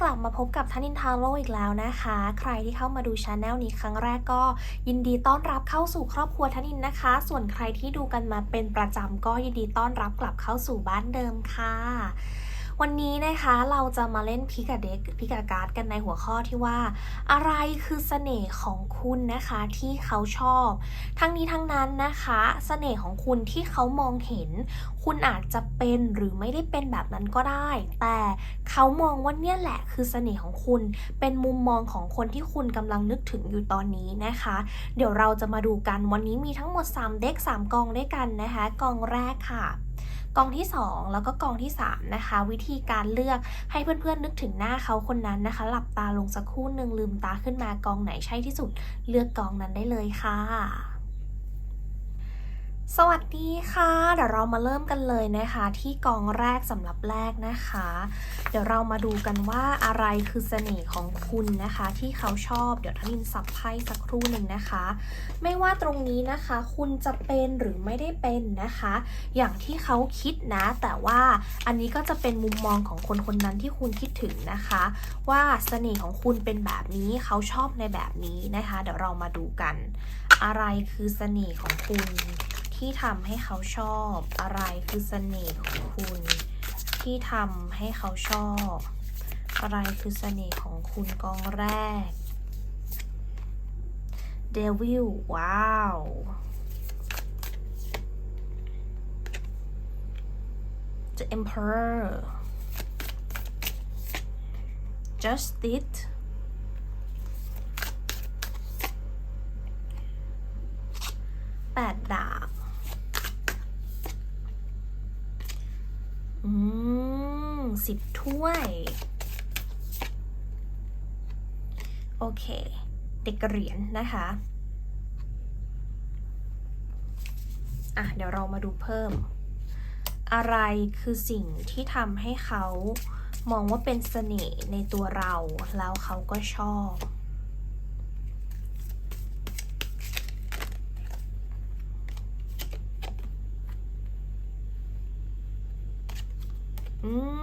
กลับมาพบกับทันินทาโลอีกแล้วนะคะ ใครที่เข้ามาดูชาแนลนี้ครั้งแรกก็ยินดีต้อนรับเข้าสู่ครอบครัวทันินนะคะ ส่วนใครที่ดูกันมาเป็นประจำก็ยินดีต้อนรับกลับเข้าสู่บ้านเดิมค่ะ วันนี้นะคะเราจะมาเล่นพิกาเด็กพิกาการ์ดกันในหัวข้อที่ว่า อะไรคือเสน่ห์ของคุณนะคะที่เขาชอบ ทั้งนี้ทั้งนั้นนะคะเสน่ห์ของคุณที่เขามองเห็น คุณอาจจะเป็นหรือไม่ได้เป็นแบบนั้นก็ได้ แต่เขามองว่าเนี่ยแหละคือเสน่ห์ของคุณ เป็นมุมมองของคนที่คุณกำลังนึกถึงอยู่ตอนนี้นะคะ เดี๋ยวเราจะมาดูกันวันนี้มีทั้งหมด 3 เด็ก3กองด้วยกันนะคะกองแรกค่ะ กองที่ 2 แล้วก็กองที่ 3 นะคะ วิธีการเลือกให้เพื่อนๆนึกถึงหน้าเขาคนนั้นนะคะ หลับตาลงสักครู่หนึ่งลืมตาขึ้นมากองไหนใช่ที่สุด เลือกกองนั้นได้เลยค่ะ สวัสดีค่ะ เดี๋ยวเรามาเริ่มกันเลยนะคะ ที่กองแรกสำหรับแรกนะคะ เดี๋ยวเรามาดูกันว่าอะไรคือเสน่ห์ของคุณนะคะ ที่เขาชอบเดี๋ยวทนินสับไพ่สักครู่หนึ่งนะคะ ไม่ว่าตรงนี้นะคะ คุณจะเป็นหรือไม่ได้เป็นนะคะ อย่างที่เขาคิดนะ แต่ว่าอันนี้ก็จะเป็นมุมมองของคนคนนั้นที่คุณคิดถึงนะคะ ว่าเสน่ห์ของคุณเป็นแบบนี้เขาชอบในแบบนี้นะคะ เดี๋ยวเรามาดูกัน อะไรคือเสน่ห์ของคุณ ที่ทำให้เขาชอบ อะไรคือเสน่ห์ของคุณ ที่ทำให้เขาชอบ อะไรคือเสน่ห์ของคุณกองแรกเดวิลว้าว The Emperor Justice แปดดาบ อืม สิบถ้วย โอเค เด็กเหรียญนะคะ อะ เดี๋ยวเรามาดูเพิ่ม อะไรคือสิ่งที่ทำให้เขามองว่าเป็นเสน่ห์ในตัวเรา แล้วเขาก็ชอบอืม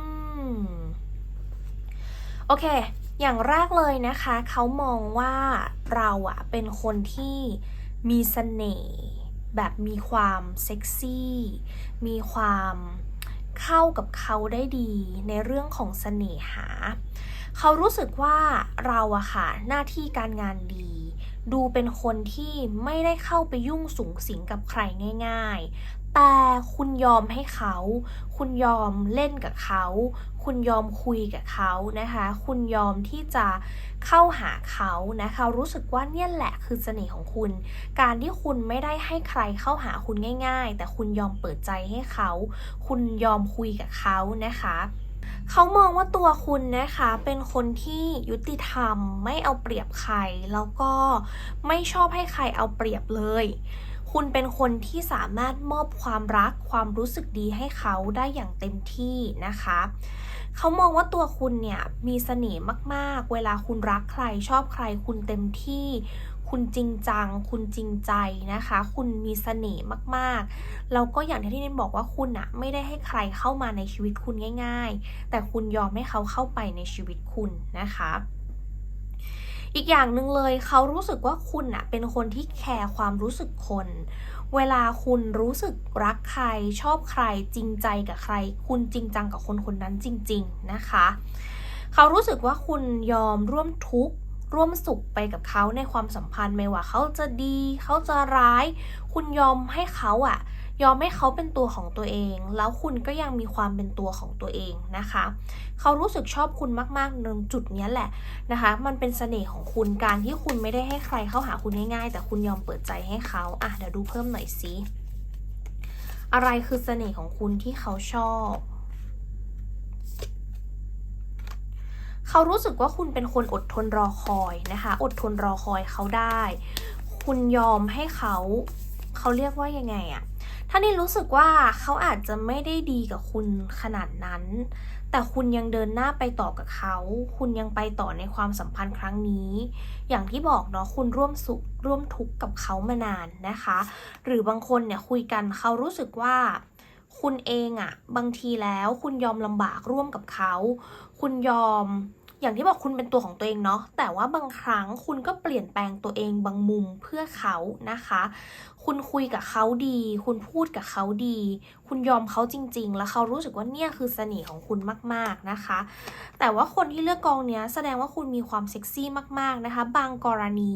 โอเค อย่างแรกเลยนะคะ เขามองว่าเราอะเป็นคนที่มีเสน่ห์แบบมีความเซ็กซี่ มีความเข้ากับเขาได้ดีในเรื่องของเสน่หา เขารู้สึกว่าเราอะค่ะหน้าที่การงานดี ดูเป็นคนที่ไม่ได้เข้าไปยุ่งสุงสิงกับใครง่าย ๆ แต่คุณยอมให้เขา คุณยอมเล่นกับเขา คุณยอมคุยกับเขานะคะ คุณยอมที่จะเข้าหาเขานะคะ รู้สึกว่าเนี่ยแหละคือเสน่ห์ของคุณ การที่คุณไม่ได้ให้ใครเข้าหาคุณง่าย ๆ แต่คุณยอมเปิดใจให้เขา คุณยอมคุยกับเขานะคะเขามองว่าตัวคุณนะคะเป็นคนที่ยุติธรรมไม่เอาเปรียบใคร แล้วก็ไม่ชอบให้ใครเอาเปรียบเลย คุณเป็นคนที่สามารถมอบความรักความรู้สึกดีให้เขาได้อย่างเต็มที่นะคะ เขามองว่าตัวคุณเนี่ยมีเสน่ห์มากๆ เวลาคุณรักใครชอบใครคุณเต็มที่ คุณจริงจัง คุณจริงใจนะคะ คุณมีเสน่ห์มากๆ แล้วก็อย่างที่ที่นินบอกว่าคุณอะไม่ได้ให้ใครเข้ามาในชีวิตคุณง่าย ๆ แต่คุณยอมให้เขาเข้าไปในชีวิตคุณนะคะ อีกอย่างหนึ่งเลยเขารู้สึกว่าคุณอะเป็นคนที่แคร์ความรู้สึกคน เวลาคุณรู้สึกรักใครชอบใครจริงใจกับใคร คุณจริงจังกับคนคนนั้นจริง ๆนะคะ เขารู้สึกว่าคุณยอมร่วมทุกข์ร่วมสุขไปกับเขาในความสัมพันธ์ไม่ว่าเขาจะดี เขาจะร้าย คุณยอมให้เขาอะ ยอมให้เขาเป็นตัวของตัวเอง แล้วคุณก็ยังมีความเป็นตัวของตัวเองนะคะ เขารู้สึกชอบคุณมากๆในจุดนี้แหละนะคะ มันเป็นเสน่ห์ของคุณการที่คุณไม่ได้ให้ใครเข้าหาคุณง่ายๆ แต่คุณยอมเปิดใจให้เขาอะเดี๋ยวดูเพิ่มหน่อยสิอะไรคือเสน่ห์ของคุณที่เขาชอบเขารู้สึกว่าคุณเป็นคนอดทนรอคอยนะคะ อดทนรอคอยเขาได้ คุณยอมให้เขา เขาเรียกว่ายังไงอะ ถ้านี่รู้สึกว่าเขาอาจจะไม่ได้ดีกับคุณขนาดนั้น แต่คุณยังเดินหน้าไปต่อกับเขา คุณยังไปต่อในความสัมพันธ์ครั้งนี้ อย่างที่บอกเนาะคุณร่วมสุขร่วมทุกข์กับเขามานานนะคะ หรือบางคนเนี่ยคุยกันเขารู้สึกว่าคุณเองอะบางทีแล้วคุณยอมลำบากร่วมกับเขา คุณยอม อย่างที่บอกคุณเป็นตัวของตัวเองเนาะแต่ว่าบางครั้งคุณก็เปลี่ยนแปลงตัวเองบางมุมเพื่อเขานะคะ คุณคุยกับเขาดี คุณพูดกับเขาดี คุณยอมเขาจริง ๆ แล้วเขารู้สึกว่าเนี่ยคือเสน่ห์ของคุณมาก ๆนะคะ แต่ว่าคนที่เลือกกองเนี้ยแสดงว่าคุณมีความเซ็กซี่มาก ๆนะคะ บางกรณี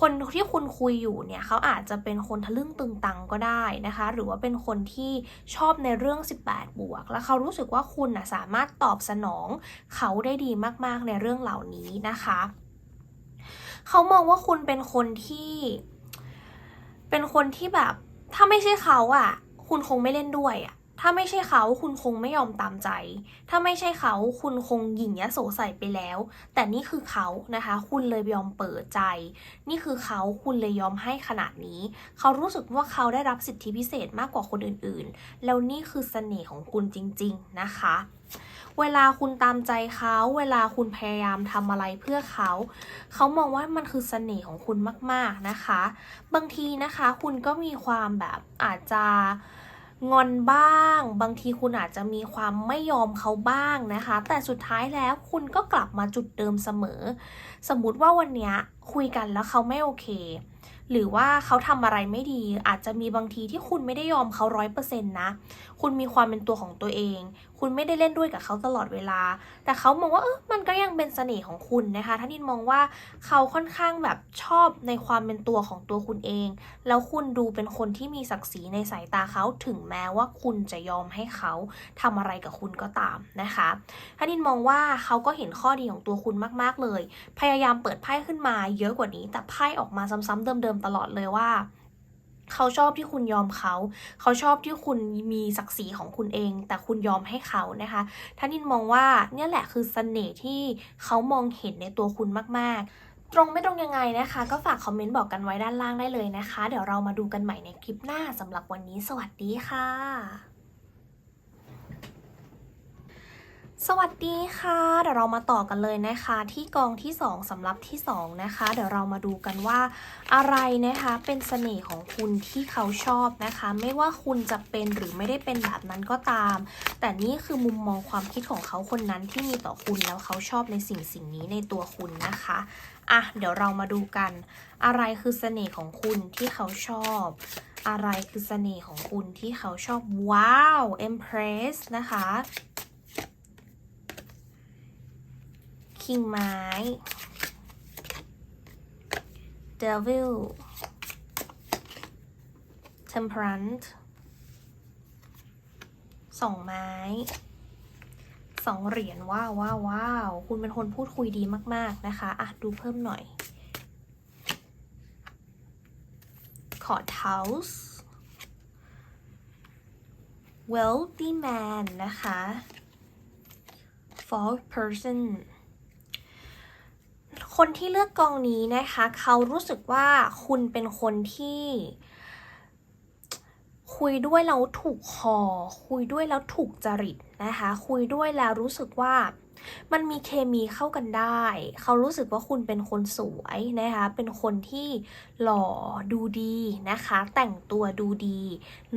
คนที่คุณคุยอยู่เนี่ยเขาอาจจะเป็นคนทะลึ่งตึงตังก็ได้นะคะ หรือว่าเป็นคนที่ชอบในเรื่อง 18 บวก แล้วเขารู้สึกว่าคุณนะสามารถตอบสนองเขาได้ดีมากๆในเรื่องเหล่านี้นะคะเขามองว่าคุณเป็นคนที่ เป็นคนที่แบบ ถ้าไม่ใช่เขาอะคุณคงไม่เล่นด้วยอะ ถ้าไม่ใช่เขาคุณคงไม่ยอมตามใจ ถ้าไม่ใช่เขาคุณคงหยิ่งยโสใส่ไปแล้ว แต่นี่คือเขานะคะ คุณเลยยอมเปิดใจ นี่คือเขาคุณเลยยอมให้ขนาดนี้ เขารู้สึกว่าเขาได้รับสิทธิพิเศษมากกว่าคนอื่นๆ แล้วนี่คือเสน่ห์ของคุณจริง ๆ นะคะเวลาคุณตามใจเขา เวลาคุณพยายามทำอะไรเพื่อเขา เขามองว่ามันคือเสน่ห์ของคุณมาก ๆนะคะ บางทีนะคะ คุณก็มีความแบบอาจจะ งอนบ้าง บางทีคุณอาจจะมีความไม่ยอมเขาบ้างนะคะ แต่สุดท้ายแล้วคุณก็กลับมาจุดเดิมเสมอ สมมุติว่าวันเนี้ย คุยกันแล้วเขาไม่โอเค หรือว่าเขาทำอะไรไม่ดี อาจจะมีบางทีที่คุณไม่ได้ยอมเขาร้อยเปอร์เซ็นต์นะ คุณมีความเป็นตัวของตัวเอง คุณไม่ได้เล่นด้วยกับเขาตลอดเวลา แต่เขามองว่าเออมันก็ยังเป็นเสน่ห์ของคุณนะคะท่านินมองว่าเขาค่อนข้างแบบชอบในความเป็นตัวของตัวคุณเอง แล้วคุณดูเป็นคนที่มีศักดิ์ศรีในสายตาเขาถึงแม้ว่าคุณจะยอมให้เขาทำอะไรกับคุณก็ตามนะคะท่านินมองว่าเขาก็เห็นข้อดีของตัวคุณมาก ๆเลย พยายามเปิดไพ่ขึ้นมาเยอะกว่านี้ แต่ไพ่ออกมาซ้ำๆเดิมๆตลอดเลยว่า เขาชอบที่คุณยอมเขา เขาชอบที่คุณมีศักดิ์ศรีของคุณเอง แต่คุณยอมให้เขานะคะท่านินมองว่าเนี่ยแหละคือเสน่ห์ที่เขามองเห็นในตัวคุณมากๆตรงไม่ตรงยังไงนะคะ ก็ฝากคอมเมนต์บอกกันไว้ด้านล่างได้เลยนะคะ เดี๋ยวเรามาดูกันใหม่ในคลิปหน้าสำหรับวันนี้ สวัสดีค่ะ สวัสดีค่ะเดี๋ยวเรามาต่อกันเลยนะคะ ที่กองที่ 2สำหรับที่ 2 นะคะ เดี๋ยวเรามาดูกันว่า อะไรนะคะเป็นเสน่ห์ของคุณที่เขาชอบนะคะ ไม่ว่าคุณจะเป็นหรือไม่ได้เป็นแบบนั้นก็ตาม แต่นี่คือมุมมองความคิดของเขาคนนั้นที่มีต่อคุณแล้วเขาชอบในสิ่งสิ่งนี้ในตัวคุณนะคะอะเดี๋ยวเรามาดูกัน อะไรคือเสน่ห์ของคุณที่เขาชอบอะไรคือเสน่ห์ของคุณที่เขาชอบว้าว Empress นะคะ คิงไม้ Devil Temperance สองไม้ สองเหรียญว้าวว้าวว้าวคุณเป็นคนพูดคุยดีมาก ๆ นะคะอะดูเพิ่มหน่อย ขอ House Wealthy Man นะคะ Fourth person คนที่เลือกกองนี้นะคะ เขารู้สึกว่าคุณเป็นคนที่ คุยด้วยแล้วถูกคอ คุยด้วยแล้วถูกจริตนะคะ คุยด้วยแล้วรู้สึกว่ามันมีเคมีเข้ากันได้ เขารู้สึกว่าคุณเป็นคนสวยนะคะ เป็นคนที่หล่อดูดีนะคะ แต่งตัวดูดี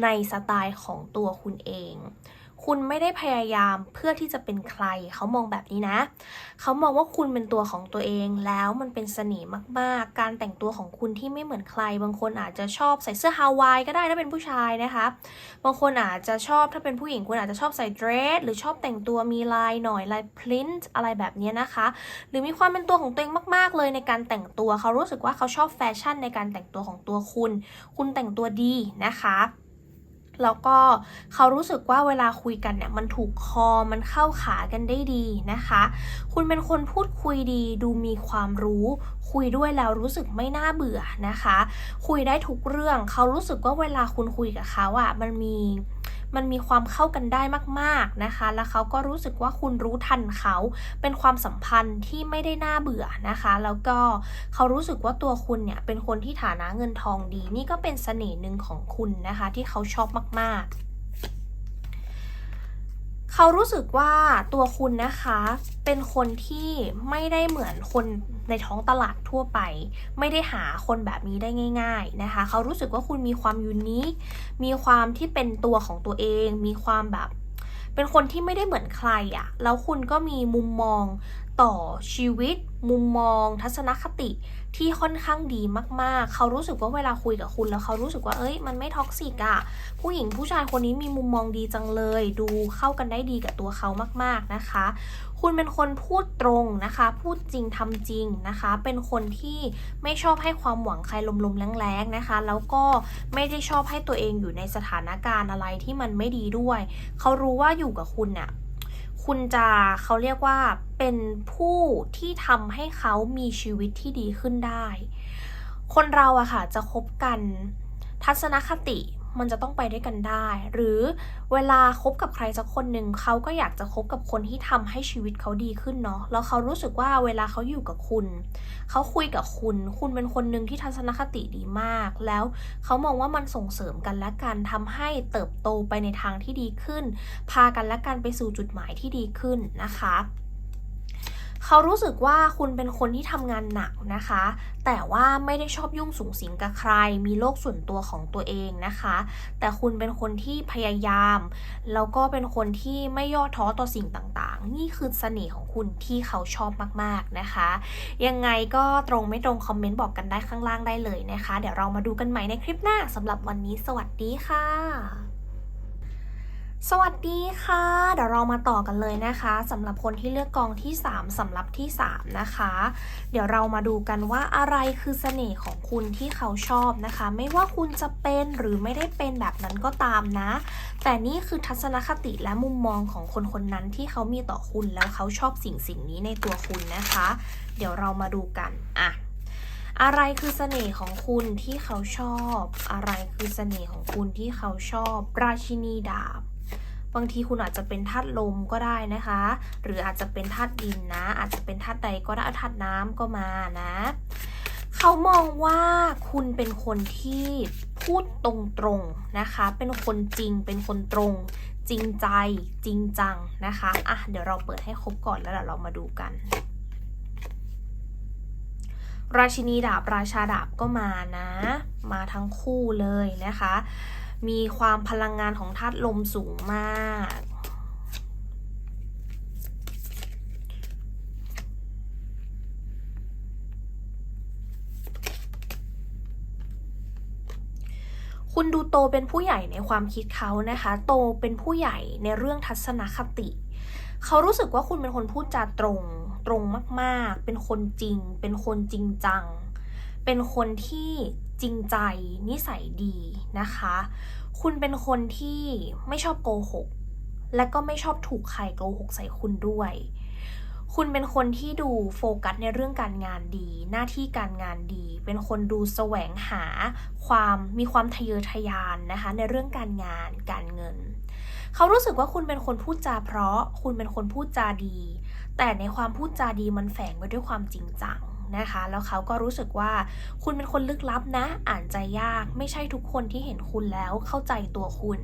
ในสไตล์ของตัวคุณเอง คุณไม่ได้พยายามเพื่อที่จะเป็นใคร เขามองแบบนี้นะ เขามองว่าคุณเป็นตัวของตัวเองแล้วมันเป็นเสน่ห์มาก ๆ การแต่งตัวของคุณที่ไม่เหมือนใคร บางคนอาจจะชอบใส่เสื้อฮาวายก็ได้ถ้าเป็นผู้ชายนะคะ บางคนอาจจะชอบถ้าเป็นผู้หญิงคุณอาจจะชอบใส่เดรสหรือชอบแต่งตัวมีลายหน่อยลายพริ้นอะไรแบบนี้นะคะ หรือมีความเป็นตัวของตัวเองมาก ๆ เลยในการแต่งตัวเขารู้สึกว่าเขาชอบแฟชั่นในการแต่งตัวของตัวคุณ คุณแต่งตัวดีนะคะ แล้วก็เขารู้สึกว่าเวลาคุยกันเนี่ยมันถูกคอมันเข้าขากันได้ดีนะคะ คุณเป็นคนพูดคุยดีดูมีความรู้ คุยด้วยแล้วรู้สึกไม่น่าเบื่อนะคะ คุยได้ทุกเรื่องเขารู้สึกว่าเวลาคุณคุยกับเขาอะ่ะมันมี มันมีความเข้ากันได้มากๆนะคะ แล้วเขาก็รู้สึกว่าคุณรู้ทันเขา เป็นความสัมพันธ์ที่ไม่ได้น่าเบื่อนะคะ แล้วก็เขารู้สึกว่าตัวคุณเนี่ยเป็นคนที่ฐานะเงินทองดี นี่ก็เป็นเสน่ห์หนึ่งของคุณนะคะ ที่เขาชอบมากๆ เขารู้สึกว่าตัวคุณนะคะ เป็นคนที่ไม่ได้เหมือนคนในท้องตลาดทั่วไป ไม่ได้หาคนแบบนี้ได้ง่าย ๆนะคะ เขารู้สึกว่าคุณมีความยูนิค มีความที่เป็นตัวของตัวเอง มีความแบบ เป็นคนที่ไม่ได้เหมือนใครอะ่ะ แล้วคุณก็มีมุมมอง ต่อชีวิต มุมมอง ทัศนคติที่ค่อนข้างดีมากๆ เขารู้สึกว่าเวลาคุยกับคุณแล้วเขารู้สึกว่าเอ้ยมันไม่ท็อกซิกอะผู้หญิงผู้ชายคนนี้มีมุมมองดีจังเลย ดูเข้ากันได้ดีกับตัวเขามากๆนะคะ คุณเป็นคนพูดตรงนะคะ พูดจริงทำจริงนะคะ เป็นคนที่ไม่ชอบให้ความหวังใครลมๆแรงๆนะคะ แล้วก็ไม่ได้ชอบให้ตัวเองอยู่ในสถานการณ์อะไรที่มันไม่ดีด้วย เขารู้ว่าอยู่กับคุณเนี่ย คุณจะเขาเรียกว่าเป็นผู้ที่ทำให้เขามีชีวิตที่ดีขึ้นได้ คนเราอะค่ะจะคบกันทัศนคติ มันจะต้องไปด้วยกันได้ หรือเวลาคบกับใครสักคนหนึ่งเขาก็อยากจะคบกับคนที่ทำให้ชีวิตเขาดีขึ้นเนาะแล้วเขารู้สึกว่าเวลาเขาอยู่กับคุณ เขาคุยกับคุณ คุณเป็นคนหนึ่งที่ทัศนคติดีมาก แล้วเขามองว่ามันส่งเสริมกันและกันทำให้เติบโตไปในทางที่ดีขึ้น พากันและกันไปสู่จุดหมายที่ดีขึ้นนะคะ เขารู้สึกว่าคุณเป็นคนที่ทำงานหนักนะคะ แต่ว่าไม่ได้ชอบยุ่งสุงสิงกับใคร มีโลกส่วนตัวของตัวเองนะคะ แต่คุณเป็นคนที่พยายาม แล้วก็เป็นคนที่ไม่ย่อท้อต่อสิ่งต่างๆ นี่คือเสน่ห์ของคุณที่เขาชอบมากๆนะคะ ยังไงก็ตรงไม่ตรงคอมเมนต์บอกกันได้ข้างล่างได้เลยนะคะ เดี๋ยวเรามาดูกันใหม่ในคลิปหน้าสำหรับวันนี้สวัสดีค่ะ สวัสดีค่ะ เดี๋ยวเรามาต่อกันเลยนะคะสำหรับคนที่เลือกกองที่ 3สำหรับที่ 3 นะคะ เดี๋ยวเรามาดูกันว่าอะไรคือเสน่ห์ของคุณที่เขาชอบนะคะ ไม่ว่าคุณจะเป็นหรือไม่ได้เป็นแบบนั้นก็ตามนะ แต่นี่คือทัศนคติและมุมมองของคนคนนั้นที่เขามีต่อคุณแล้วเขาชอบสิ่งสิ่งนี้ในตัวคุณนะคะ เดี๋ยวเรามาดูกันอะอะไรคือเสน่ห์ของคุณที่เขาชอบ อะไรคือเสน่ห์ของคุณที่เขาชอบ ราชินีดาบ บางทีคุณอาจจะเป็นธาตุลมก็ได้นะคะ หรืออาจจะเป็นธาตุดินนะ อาจจะเป็นธาตุใดก็ได้ธาตุน้ำก็มานะ เขามองว่าคุณเป็นคนที่พูดตรงๆนะคะ เป็นคนจริงเป็นคนตรง จริงใจจริงจังนะคะอะเดี๋ยวเราเปิดให้ครบก่อนแล้วเดี๋ยวเรามาดูกันราชินีดาบราชาดาบก็มานะ มาทั้งคู่เลยนะคะ มีความพลังงานของธาตุลมสูงมาก คุณดูโตเป็นผู้ใหญ่ในความคิดเขานะคะ โตเป็นผู้ใหญ่ในเรื่องทัศนคติ เขารู้สึกว่าคุณเป็นคนพูดจาตรง ตรงมาก ๆ เป็นคนจริง เป็นคนจริงจัง เป็นคนที่ จริงใจ นิสัยดีนะคะ คุณเป็นคนที่ไม่ชอบโกหก และก็ไม่ชอบถูกใครโกหกใส่คุณด้วย คุณเป็นคนที่ดูโฟกัสในเรื่องการงานดี หน้าที่การงานดี เป็นคนดูแสวงหาความมีความทะเยอทะยานนะคะ ในเรื่องการงานการเงิน เขารู้สึกว่าคุณเป็นคนพูดจาเพราะ คุณเป็นคนพูดจาดี แต่ในความพูดจาดีมันแฝงไว้ด้วยความจริงจัง นะคะ แล้วเขาก็รู้สึกว่าคุณเป็นคนลึกลับนะ อ่านใจยาก ไม่ใช่ทุกคนที่เห็นคุณแล้วเข้าใจตัวคุณ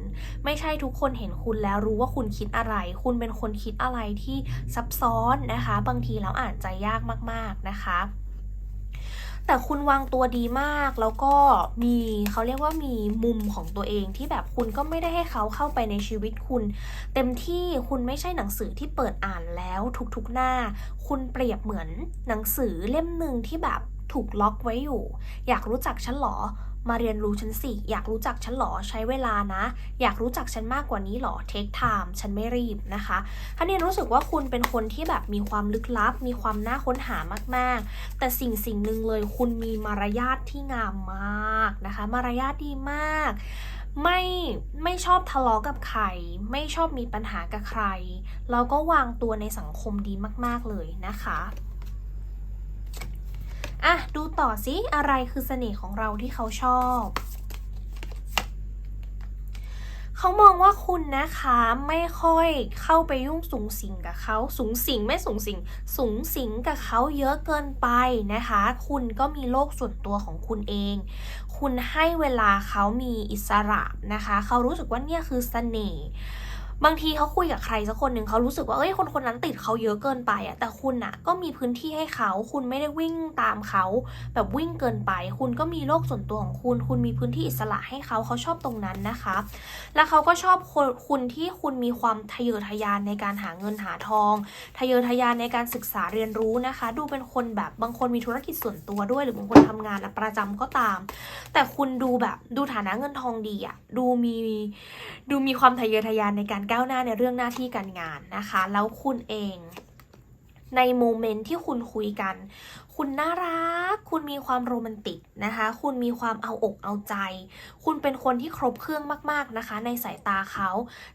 ไม่ใช่ทุกคนเห็นคุณแล้วรู้ว่าคุณคิดอะไร คุณเป็นคนคิดอะไรที่ซับซ้อนนะคะ บางทีแล้วอ่านใจยากมาก ๆนะคะ แต่คุณวางตัวดีมากแล้วก็มีเขาเรียกว่ามีมุมของตัวเองที่แบบคุณก็ไม่ได้ให้เขาเข้าไปในชีวิตคุณ เต็มที่คุณไม่ใช่หนังสือที่เปิดอ่านแล้วทุกๆหน้า คุณเปรียบเหมือนหนังสือเล่มหนึ่งที่แบบ ถูกล็อกไว้อยู่ อยากรู้จักฉันหรอ มาเรียนรู้ฉันสิ อยากรู้จักฉันหรอ ใช้เวลานะ อยากรู้จักฉันมากกว่านี้หรอ เทคไทม์ ฉันไม่รีบนะคะท่านนี้รู้สึกว่าคุณเป็นคนที่แบบมีความลึกลับ มีความน่าค้นหามาก ๆ แต่สิ่งสิ่งหนึ่งเลยคุณมีมารยาทที่งามมากนะคะ มารยาทดีมากไม่ไม่ชอบทะเลาะกับใคร ไม่ชอบมีปัญหากับใคร แล้วก็วางตัวในสังคมดีมาก ๆ เลยนะคะ อะ ดูต่อสิอะไรคือเสน่ห์ของเราที่เขาชอบ เขามองว่าคุณนะคะไม่ค่อยเข้าไปยุ่งสูงสิงกับเขาสูงสิงไม่สูงสิงสูงสิงกับเขาเยอะเกินไปนะคะ คุณก็มีโลกส่วนตัวของคุณเอง คุณให้เวลาเขามีอิสระนะคะ เขารู้สึกว่าเนี่ยคือเสน่ห์ บางทีเขาคุยกับใครสักคนหนึ่งเขารู้สึกว่าเอ้ยคนคนนั้นติดเขาเยอะเกินไปอะแต่คุณอะก็มีพื้นที่ให้เขาคุณไม่ได้วิ่งตามเขาแบบวิ่งเกินไป คุณก็มีโลกส่วนตัวของคุณ คุณมีพื้นที่อิสระให้เขาเขาชอบตรงนั้นนะคะ แล้วเขาก็ชอบคนคุณที่คุณมีความทะเยอทะยานในการหาเงินหาทอง ทะเยอทะยานในการศึกษาเรียนรู้นะคะ ดูเป็นคนแบบบางคนมีธุรกิจส่วนตัวด้วย หรือบางคนทำงานประจำก็ตาม แต่คุณดูแบบดูฐานะเงินทองดีอะดูมีดูมีความทะเยอทะยานในการก้าวหน้าในเรื่องหน้าที่การงานนะคะ แล้วคุณเองในโมเมนต์ที่คุณคุยกัน คุณน่ารัก คุณมีความโรแมนติกนะคะ คุณมีความเอาอกเอาใจ คุณเป็นคนที่ครบเครื่องมาก ๆนะคะ ในสายตาเขา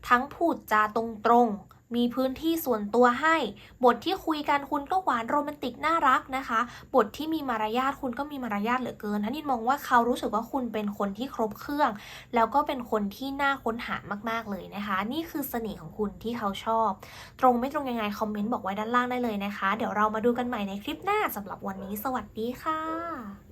ทั้งพูดจาตรงๆ มีพื้นที่ส่วนตัวให้ บทที่คุยกันคุณก็หวานโรแมนติกน่ารักนะคะ บทที่มีมารยาทคุณก็มีมารยาทเหลือเกินท่านินมองว่าเขารู้สึกว่าคุณเป็นคนที่ครบเครื่อง แล้วก็เป็นคนที่น่าค้นหามากๆเลยนะคะ นี่คือเสน่ห์ของคุณที่เขาชอบ ตรงไม่ตรงยังไงคอมเมนต์บอกไว้ด้านล่างได้เลยนะคะ เดี๋ยวเรามาดูกันใหม่ในคลิปหน้าสำหรับวันนี้ สวัสดีค่ะ